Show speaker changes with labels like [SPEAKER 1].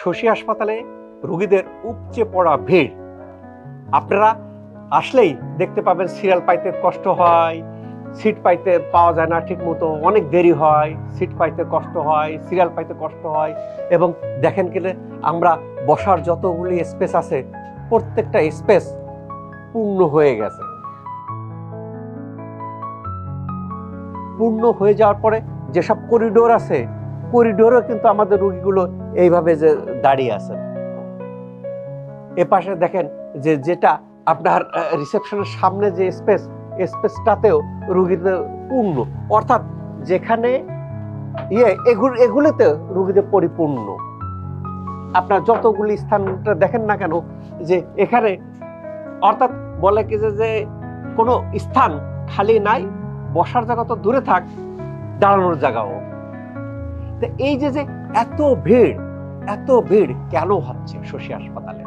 [SPEAKER 1] শশী হাসপাতালে রোগীদের উপচে পড়া ভিড়। আপনারা আসলেই দেখতে পাবেন সিরিয়াল পাইতে কষ্ট হয়, সিট পাইতে পাওয়া যায় না ঠিক মতো অনেক দেরি হয়, সিট পাইতে কষ্ট হয়, সিরিয়াল পাইতে কষ্ট হয় এবং দেখেন গেলে আমরা বসার যতগুলি স্পেস আছে, প্রত্যেকটা স্পেস পূর্ণ হয়ে গেছে। পূর্ণ হয়ে যাওয়ার পরে যেসব করিডোর আছে, করিডোরও কিন্তু আমাদের রোগীগুলো এইভাবে যে দাঁড়িয়ে আছে এ পাশে দেখেন যে যেটা আপনার রিসেপশনের সামনে যে স্পেস স্পেসটাতেও রুগীদের পূর্ণ। অর্থাৎ যেখানে ইয়ে এগুলো, এগুলোতে রুগীদের পরিপূর্ণ। আপনার যতগুলি স্থানটা দেখেন না কেন, যে এখানে, অর্থাৎ বলে কি যে যে কোনো স্থান খালি নাই, বসার জায়গা তো দূরে থাক, দাঁড়ানোর জায়গাও। তো এই যে যে এত ভিড় এত ভিড় কেন হচ্ছে শশী হাসপাতালে?